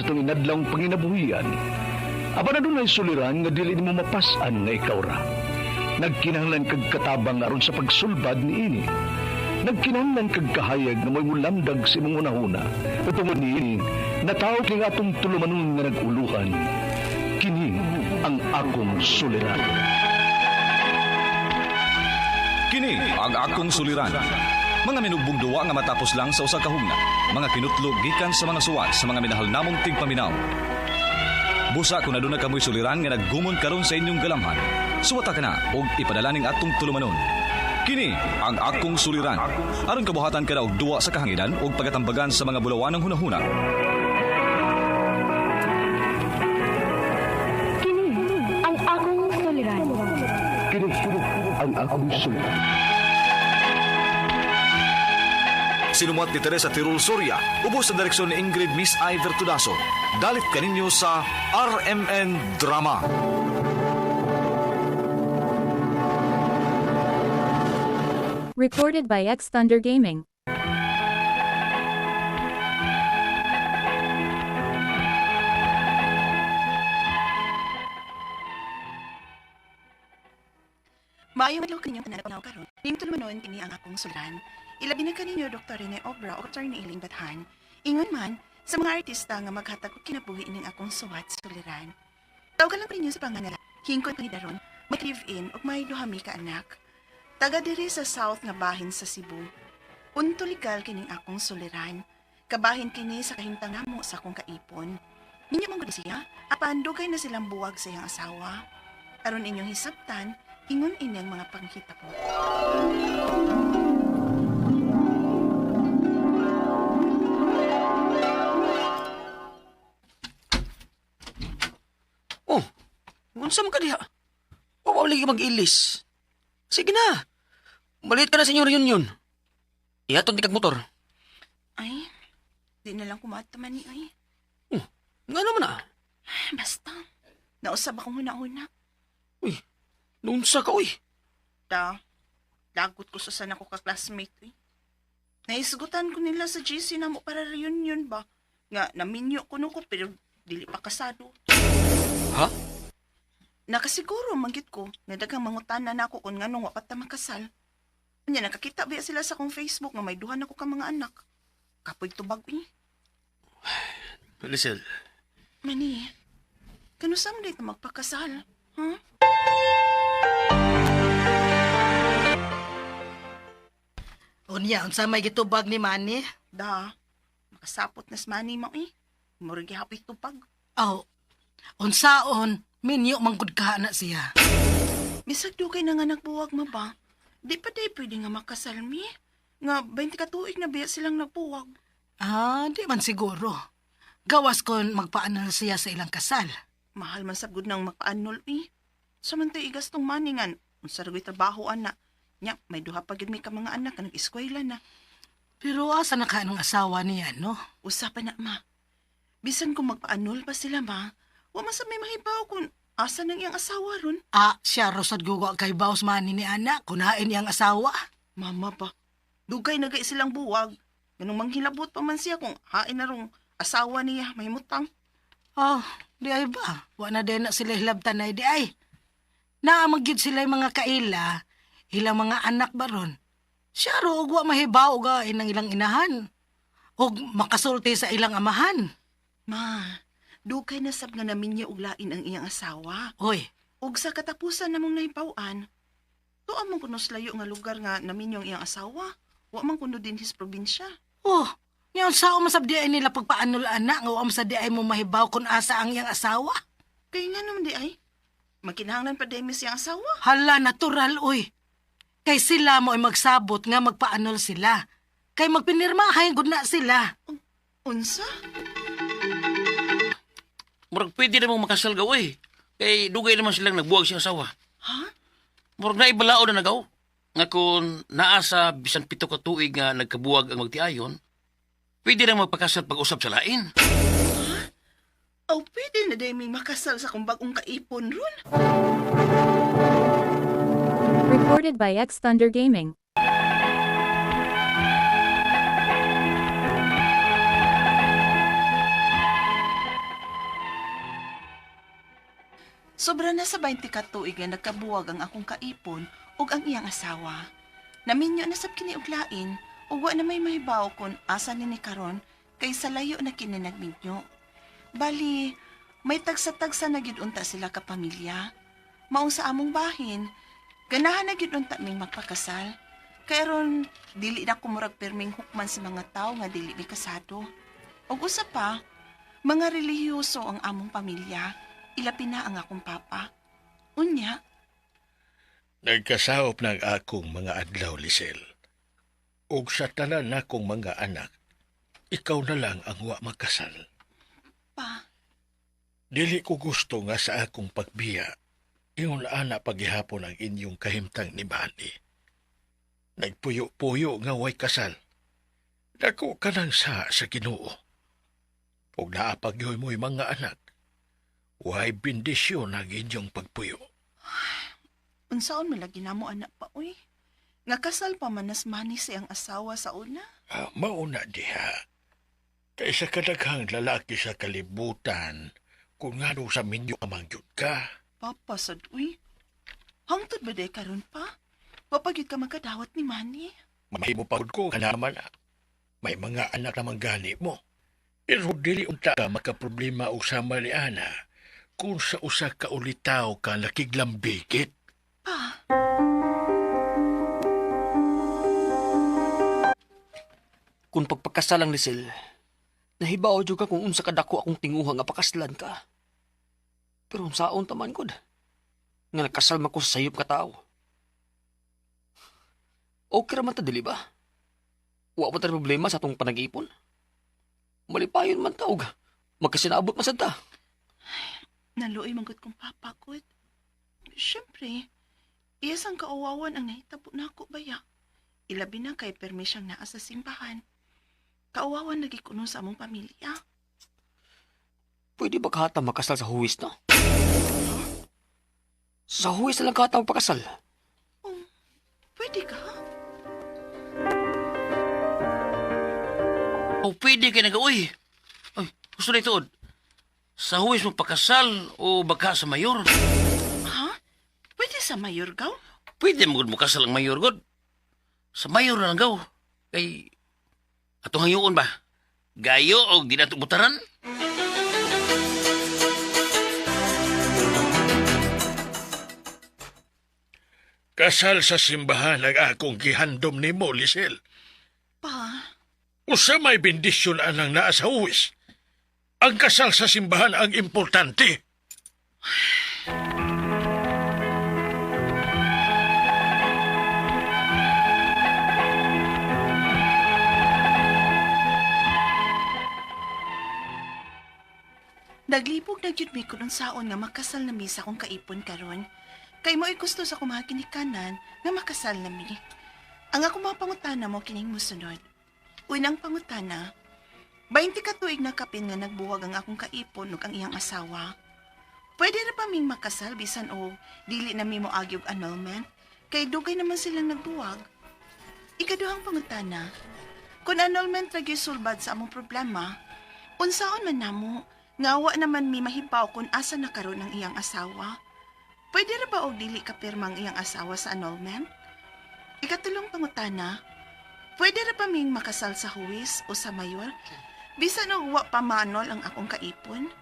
sa itong inadlawng panginabuhian, aba na doon ay suliran nga dili mo mapasan nga ikaw ra. Nagkinahanglan kag katabang aron sa pagsulbad ni ini. Nagkinahanglan kag kahayag na may mulamdag si mong unahuna. Utungod ni ini, natawag ning atong tulumanon nga naguluhan. Kini ang akong suliran. Kini ang akong suliran. Mga minugbong duwa nga matapos lang sa usa ka hugna. Mga kinutlog gikan sa mga suwat sa mga minahal namong tigpaminaw. Busa kung naduna kamoy suliran nga naggumon karon sa inyong galamhan. Suwata ka na og ipadala ning atong tulumanon. Kini ang akong suliran. Aron kabuhatan ka na og duwa sa kahanginan og pagatambagan sa mga bulawan ng hunahuna. Kini ang akong suliran. Kini ang akong suliran. Sinumat ni Teresa Tirul Soria, ubos sa direksyon ni Ingrid Miss Iver Tudaso. Dalit kaninyo sa RMN Drama. Recorded by X Thunder Gaming. Maayo madlaw kaninyong pananaw karon. Ning tulumanon kini ang akong sulan. Ilabi na kaninyo Dr. Rene Obra o Dr. Iling Bathan. Ingon man sa mga artista nga maghatag og kinabuhi ning akong suwat suliran. Tawagan lang ninyo sa pangalan. Hingkon pa ni daron, may live-in ug may duhami ka anak. Taga diri sa south nga bahin sa Cebu. Unto legal kining akong suliran. Kabahin kini sa kahimtang namo sa akong kaipon. Ninyo man gud siya, apan dugay na silang buwag sa iyang asawa. Aron inyong hisabtan, ingon inyang mga panghita unsa man ka diha? Pawali ka mag-ilis. Sige na. Malit ka na sa inyong reunion. Ihatod di kag motor. Ay, di na lang kumataman ni ay. Nga naman ah. Basta, nausap akong huna-huna. Uy, nunsa ka uy. Da, lagot ko sa sana ko ka-classmate eh. Naisgutan ko nila sa GC na mo para reunion ba? Nga, naminyo ko no ko pero dili pa kasado. Ha? Nakasiguro manggit ko nga daghang mangutana na ako kung nganong wapat ta makasal. Nya nakakita ba sila sa akong Facebook nga may duha na ko ka mga anak. Kapoy tubag eh. Lisel, Mani, kano someday ka magpakasal? Huh? Unya, unsa may gitubag ni Manny? Da, makasapot na smani mo eh. Murag hapoy tupag. Aw, unsaon, minyo manggod ka na siya. Bisag dugay na nga nagbuwag mo ba? Di pa day pwede nga makasal mi. Nga 20 ka tuig na biya silang nagbuwag. Ah, di man siguro. Gawas kon magpaanal siya sa ilang kasal. Mahal man sagud nang magpaanol eh. Samantay igastong maningan. Unsa ragoy trabaho ana. Nya, may duha pa gid mi ka mga anak nga nag-eskwela na. Pero asa na ka ng asawa niya, no? Usapan na ma. Bisan kung magpaanol pa sila ma, wa man sa may mahibaw kung asa nang iyang asawa ron. Ah, siya rosad gugo kay Baus Manny ni anak, kunain niyang asawa. Mama pa, dugay na gay silang buwag. Ganong manghilabot pa man siya kung hain na rong asawa niya may mutang. Oh, di ay ba? Wa na din na sila hilabtan na di ay. Naamagyod sila yung mga kaila, ilang mga anak baron. Siya ro wa mahibaw ga inang ilang inahan. Og makasulti sa ilang amahan. Ma, dugay na sab nga namin niya uglain ang iyang asawa. Hoy, Ug sa katapusan namong nahibawan, to among kuno sa layo nga lugar nga namin yung iyang asawa. Wa man kuno din his probinsya. oh, ngayon sao masabdi ay nila pagpaanol anak, nga wa sa di ay mo mahibaw kung asa ang iyang asawa. Kaya nga naman di ay. Magkinahanglan pa din mi siyang asawa. Hala, natural, uy. Kay sila mo ay magsabot nga magpaanol sila. Kay magpinirmahay, gud na sila. Unsa? Murag pwede na mong makasal gaw eh. Kay dugay naman silang nagbuwag siyang asawa. Ha? Murag na ibalao na nagaw. Nga kung naa sa bisan pito ka tuig nga nagkabuwag ang magtiayon, pwede na magpakasal pag-usap sa lain. Aw, pwede na day may makasal sa kung bagong kaipon ron. Recorded by X Thunder Gaming. Sobra na sa 20 ka tuig nga nagkabuwag ang akong kaipon ug ang iyang asawa. Naminyo na sab kini og lain ug wa na may mahibaw kon asa ni ni karon kay sa layo na kini nagminyo. Bali, may tagsa-tagsa na gyud unta sila ka pamilya. Maong sa among bahin, ganahan na gyud unta ming magpakasal. Kay ron dili na kumurag perming hukman sa mga tao nga dili ni kasado. Ug usa pa, mga relihiyoso ang among pamilya. Ilapi na ang akong papa. Unya, Nagkasahop ng akong mga adlaw, Lisel. Ug sa tanan nakong mga anak, ikaw na lang ang wa magkasal. pa, Dili ko gusto nga sa akong pagbiya, ingon ana paghihapon ang inyong kahimtang ni Bani. Nagpuyo-puyo nga way kasal. Dako ka nang sa sa Ginoo. Ug naapagyoy mo'y mga anak. Way bendisyon ang inyong pagpuyo. unsaon man lagi namo anak pa uy. Nga kasal pa manas manis siyang asawa sa una. Ah, mauna diha. Kaysa kadaghang lalaki sa kalibutan, kung nga sa minyo amangyod ka. Papa sad uy. Hangtod ba day karon pa? Wapagid ka magkadawat ni Manny. Mahimo pa ko ka naman. ah. May mga anak naman gani mo. Pero dili unta ka makaproblema usama ni Ana kung sa usa ka ulitaw ka nakiglambikit. Pa, Kung pagpakasalang Lisel, nahibaw jud ka kung unsa kadako akong tinguha nga pakaslan ka. Pero unsaon taman gud? Nga nakasal man ko sa sayop ka tao. Okay raman ta dili ba? Wa pa ta problema sa atong panag-ipon. Malipayon man taog. Magkasinabot man sad ta. Naluoy manggut kong papa ko. Siyempre, iyas ang kauwawan ang nahitabo na ako baya. Ilabi na kay permisyang naa sa simbahan. Kauwawan lagi kuno sa among pamilya. Pwede ba kahata makasal sa huwis na? Sa huwis na lang kahata magpakasal. Pwede ka? O pwede kay naga, uy. Ay, gusto na ituod. Sa huwis mo pakasal o baka sa mayor? Ha? Pwede sa mayor gaw? Pwede mo gud mo kasal ang mayor god. Sa mayor na lang gaw. Kay atong hayuon ba? Gayo o di na butaran? Kasal sa simbahan ang akong gihandom ni mo, Lisel. Pa, Usa may bendisyon anang naa sa uwis. Ang kasal sa simbahan ang importante. naglibog na gyud mi kunon saon nga makasal na mi sa akong kaipon karon. Kay mo gusto sa kumaha kanan nga makasal na mi. Ang ako mga pangutana mo kining musunod. Unang pangutana, 20 ka tuig na kapin nga nagbuwag ang akong kaipon ug ang iyang asawa. Pwede na pa ming makasal bisan o dili na mi mo agyog annulment kay dugay naman silang nagbuwag. Ikaduhang pangutana, kung annulment ra gyud sulbad sa among problema, unsaon man namo nga wa naman mi mahibaw kung asa na karon ang iyang asawa. Pwede ra ba og dili ka pirma ang iyang asawa sa annulment? Ikatulong pangutana, pwede ra pa ming makasal sa huwis o sa mayor? Bisan og wa pa manol ang akong kaipon?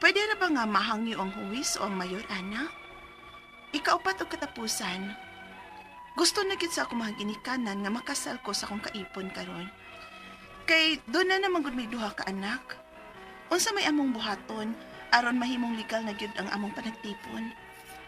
Pwede ra ba nga mahangyo ang huwis o ang mayor, ana? Ikaupat og katapusan, gusto na gid sa ako mga ginikanan nga makasal ko sa akong kaipon karon. Kay doon na naman gud may duha ka anak. Unsa may among buhaton aron mahimong legal na gyud ang among panagtipon.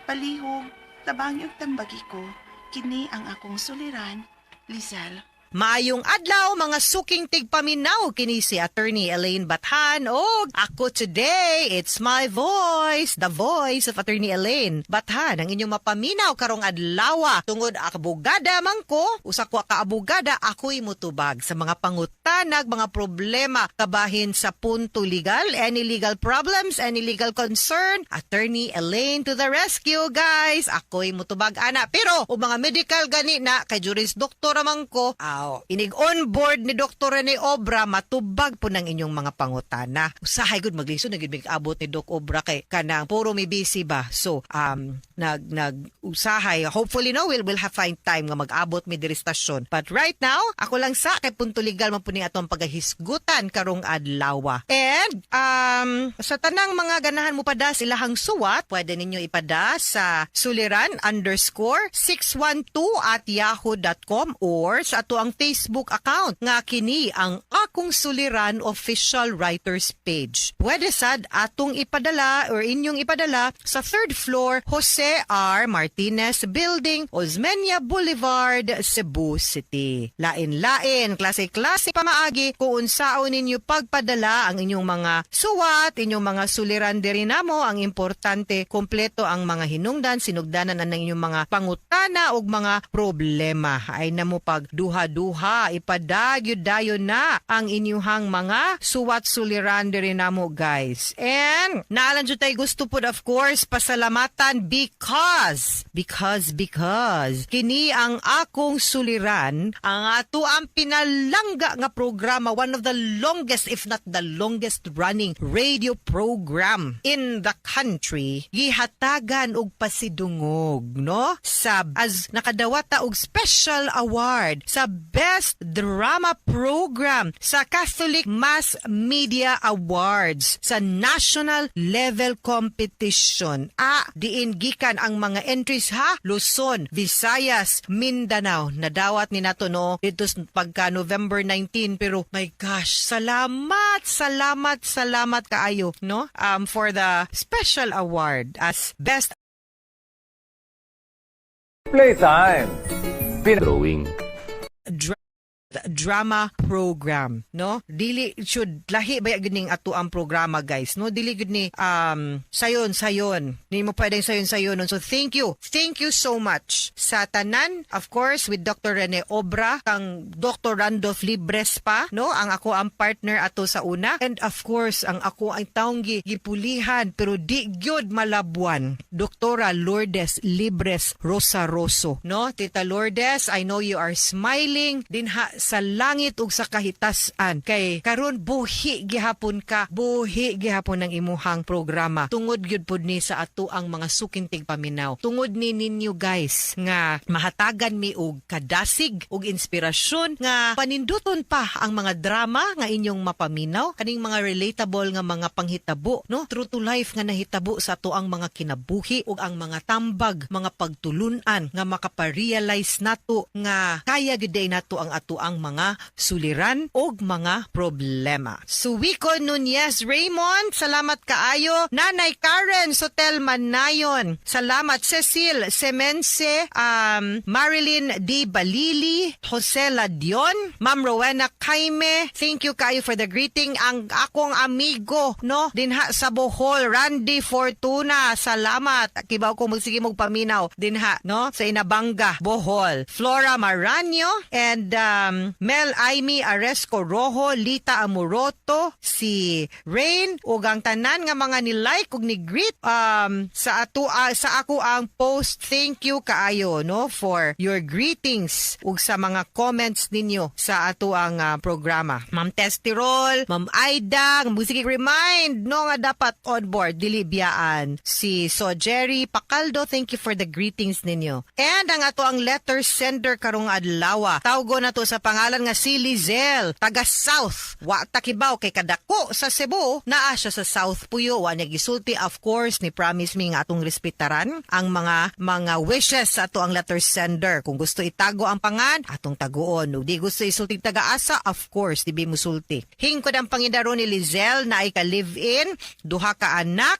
Palihog, tabangi ug tambagi ko, kini ang akong suliran, Lizal. Maayong adlaw mga suking tigpaminaw kini si Attorney Elaine Bathan. O ako today it's my voice the voice of Attorney Elaine Bathan ang inyong mapaminaw karong adlaw tungod akabugada man ko usa ko ka abogada ako'y mutubag sa mga pangutanag mga problema kabahin sa punto legal any legal problems any legal concern. Attorney Elaine to the rescue guys. Ako'y mutubag ana. Pero o mga medical gani na kay juris doktor man ko ah, Aw, inig on board ni Dr. Rene Obra matubag po ng inyong mga pangutana. Usahay gud magliso nagid mig abot ni Doc Obra kay kanang puro mi busy ba. So, um nag nag usahay hopefully no we'll will have find time nga mag-abot mi diri stasyon. But right now, ako lang sa kay punto legal man po ni atong pagahisgutan karong adlaw. And um sa tanang mga ganahan mo padas ilahang suwat, pwede ninyo ipada sa suliran underscore 612 at yahoo.com or sa ato ang Facebook account nga kini ang Akong Suliran Official Writers Page. Pwede sad atong ipadala or inyong ipadala sa third floor Jose R. Martinez Building, Osmeña Boulevard, Cebu City. Lain-lain, klase-klase pamaagi kung unsaon ninyo pagpadala ang inyong mga suwat, inyong mga suliran diri namo ang importante kompleto ang mga hinungdan, sinugdanan ang inyong mga pangutana ug mga problema. Ay namo pag duha-duha ipadagyud dayon na ang inyuhang mga suwat suliran diri namo guys. And naalan jud tay gusto pud of course pasalamatan because because because kini ang akong suliran ang ato ang pinalangga nga programa one of the longest if not the longest running radio program in the country gihatagan og pasidungog no sa as nakadawata og special award sa best drama program sa Catholic Mass Media Awards sa national level competition. A diin gikan ang mga entries ha? Luzon, Visayas, Mindanao. Nadawat ni nato no? Dito s- pagka November 19 pero my gosh salamat salamat salamat kaayo no? Um for the special award as best Playtime. Drawing. dr- drama program no? Dili should lahi ba gining ato ang programa guys no? Dili gud ni um sayon sayon. Ni mo pwedeng sayon sayon so thank you. Thank you so much. Sa tanan of course with Dr. Rene Obra kang Dr. Randolph Libres pa no? Ang ako ang partner ato sa una. And of course ang ako ang taong gi- gipulihan. Pero di gyud malabuan Doktora Lourdes Libres Rosaroso no? Tita Lourdes I know you are smiling. Dinha sa langit ug sa kahitasan. Kay karon buhi gihapon ka buhi gihapon ang imuhang programa. Tungod gyud pud ni sa ato ang mga sukintig paminaw. Tungod ni ninyo guys nga mahatagan mi og kadasig ug inspirasyon nga paninduton pa ang mga drama nga inyong mapaminaw. Kaning mga relatable nga mga panghitabo no? True to life nga nahitabo sa ato ang mga kinabuhi ug ang mga tambag mga pagtulunan nga makaparealize nato nga kaya gyud nato ang ato ang mga suliran ug mga problema. Suwiko Nunez Raymond, salamat kaayo. Nanay Karen Sotel Manayon, salamat. Cecil Semense, um, Marilyn D. Balili, Jose Ladion, Ma'am Rowena Kaime, thank you kayo for the greeting. Ang akong amigo, no, dinha sa Bohol, Randy Fortuna, salamat. Kibaw ko magsige mong paminaw, dinha, no, sa Inabanga, Bohol. Flora Maranyo, and um, Mel Aimee Aresco Rojo, Lita Amuroto, si Rain, ug ang tanan nga mga ni like ug ni greet um, sa ato ah, sa ako ang post. Thank you kaayo no for your greetings ug sa mga comments ninyo sa ato ang ah, programa. Ma'am Testirol, Ma'am Aida, musiki remind no nga dapat on board dili biyaan. Si So Jerry Pacaldo, thank you for the greetings ninyo. And ang ato ang letter sender karong adlaw. Tawgo na to sa pangalan nga si Lizel, taga South. Wa takibaw kay kadako sa Cebu, naa siya sa South Puyo. Wa niya gisulti of course ni promise me nga atong respetaran ang mga mga wishes sa ato ang letter sender. Kung gusto itago ang pangan, atong taguon. Ug di gusto isulti taga-asa, of course, di mo sulti. Hingkod ang pangidaro ni Lizel na ay ka live-in, duha ka anak,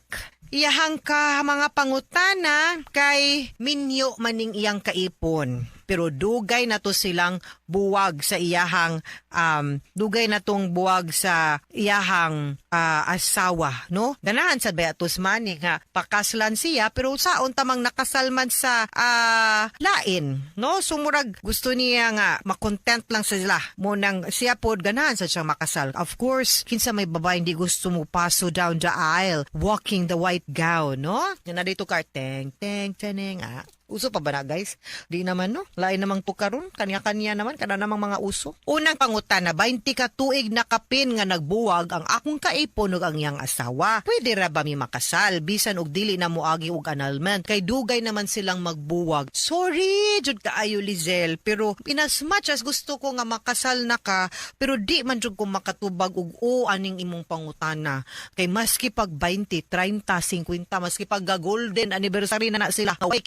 Iyahang ka mga pangutana kay minyo maning iyang kaipon. Pero dugay na to silang buwag sa iyahang um, dugay na tong buwag sa iyahang ah, asawa, no? Ganahan sa Beatus Mani nga pakaslan siya pero saon tamang nakasalman sa ah, lain, no? Sumurag gusto niya nga makontent lang sila mo nang siya pod ganahan sa siyang makasal. Of course, kinsa may babae hindi gusto mo paso down the aisle walking the white gown, no? Na dito ka teng teng teneng ah Uso pa ba na guys? Di naman no. Lain namang tukaron. Kanya-kanya naman. Kana namang mga uso. Unang pangutana, 20 ka tuig na kapin nga nagbuwag ang akong kaipon ug ang iyang asawa. Pwede ra ba mi makasal? Bisan og dili na moagi og annulment. Kay dugay naman silang magbuwag. Sorry, jud kaayo Lizel. Pero in as much as gusto ko nga makasal na ka, pero di man jud ko makatubag og o aning imong pangutana. Kay maski pag 20, 30, 50, maski pag golden anniversary na na sila, kaway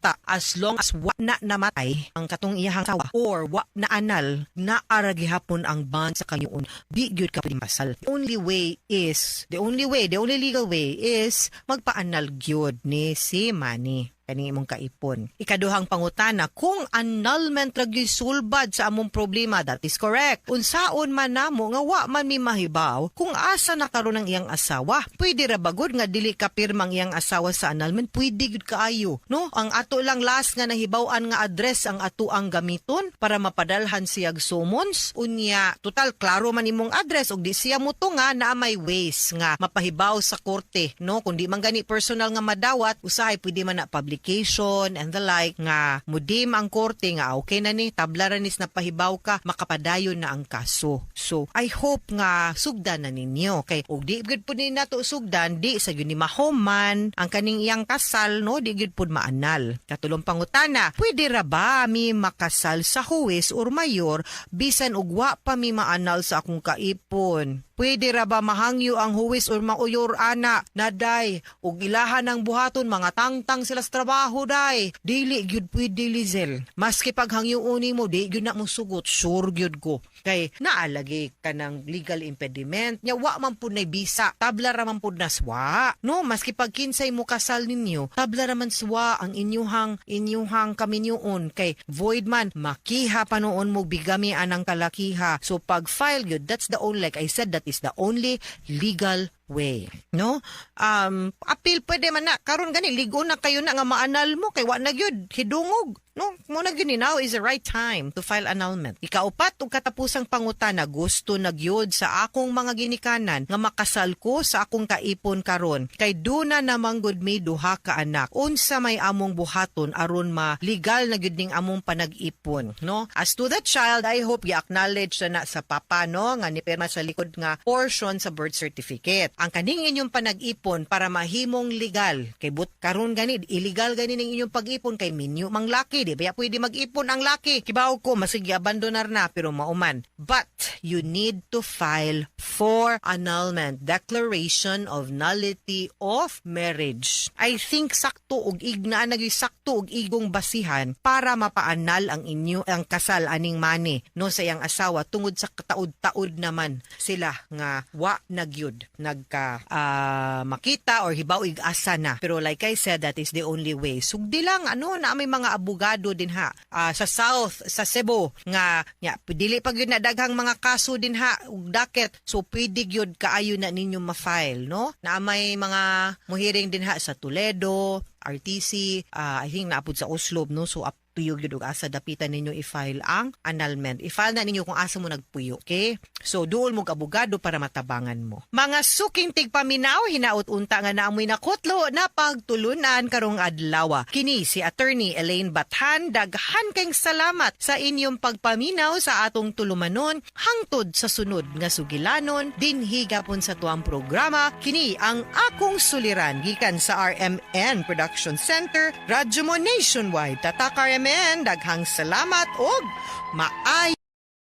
kita-kita as long as wa na namatay ang katong iyahang sawa or wa na anal na ara gihapon ang bond sa kanyoon. Di gyud ka pwede masal. The only way is, the only way, the only legal way is magpaanal gyud ni si Manny kani imong kaipon. Ikaduhang pangutana, kung annulment gyud sulbad sa among problema, that is correct. Unsaon man namo nga wa man mi mahibaw kung asa na karon ang iyang asawa. Pwede ra bagod nga dili ka pirmang iyang asawa sa annulment, pwede gyud kaayo, no? Ang ato lang last nga nahibaw-an nga address ang ato ang gamiton para mapadalhan siyag summons. Unya, total klaro man imong address ug di siya mo nga na may ways nga mapahibaw sa korte, no? Kundi man gani personal nga madawat, usahay pwede man na publication and the like nga mudim ang korte nga okay na ni tabla ra nis na pahibaw ka makapadayon na ang kaso. So I hope nga sugdan na ninyo kay ug di gud pud ni nato sugdan di sa gyud ni mahoman ang kaning iyang kasal no di gud pud maanal. Katulong pangutana, pwede ra ba mi makasal sa huwes or mayor bisan ug wa pa mi maanal sa akong kaipon? Pwede ra ba mahangyo ang huwis or mauyor ana na day ug ilahan ng buhaton mga tangtang sila sa trabaho day. Dili gyud pwede Lizel. Maski paghangyoon mo di gyud na mo sugot sure gyud ko. Kay naalagi ka ng legal impediment nya wa man pud nay bisa. Tabla ra man pud na swa. No, maski pag kinsay mo kasal ninyo, tabla ra man swa ang inyuhang inyuhang kaminyoon kay void man makiha pa noon mo bigami anang kalakiha. So pag file gyud that's the only like I said that is the only legal way. No? Um, appeal pwede man na. Karon gani, ligo na kayo na nga maanal mo. Kay wa na gyud hidungog. No? Muna gyud ni now is the right time to file annulment. Ikaupat, ug katapusang pangutana, gusto na gyud sa akong mga ginikanan nga makasal ko sa akong kaipon karon. Kay duna namang gud may duha ka anak. Unsa may among buhaton aron ma legal na gyud ning among panag-ipon. No? As to the child, I hope i-acknowledge na, na sa papa no nga ni perma sa likod nga portion sa birth certificate. Ang kaning inyong panag-ipon para mahimong legal. Kay but karon gani illegal gani ning inyong pag-ipon kay minyo mang laki di ba pwede mag-ipon ang laki. Kibaw ko masigi abandonar na pero mauman. But you need to file for annulment, declaration of nullity of marriage. I think sakto og igna naging sakto og igong basihan para mapaanal ang inyo ang kasal aning mani no sa iyang asawa tungod sa kataod-taod naman sila nga wa nagyud nagka ah, makita or hibaw asa na. Pero like I said that is the only way. Sugdi lang ano na may mga abogado din ha ah, sa South sa Cebu nga nya dili pa gyud na daghang mga kaso din ha ug daket so pwede gyud kaayo na ninyo ma-file no na may mga muhiring din ha sa Toledo RTC ah, I think naapod sa Oslo no so you gyud ug asa dapitan ninyo i-file ang annulment. I-file na ninyo kung asa mo nagpuyo okay? So duol mo abogado para matabangan mo. Mga suking tigpaminaw hinaut unta nga naamoy nakutlo na pagtulunan karong adlaw. Kini si attorney Elaine Bathan daghan kayong salamat sa inyong pagpaminaw sa atong tulumanon hangtod sa sunod nga sugilanon. Dinhi gapon sa tuang programa kini ang akong suliran gikan sa RMN Production Center Radyo mo Nationwide tatak RMN daghang salamat og maay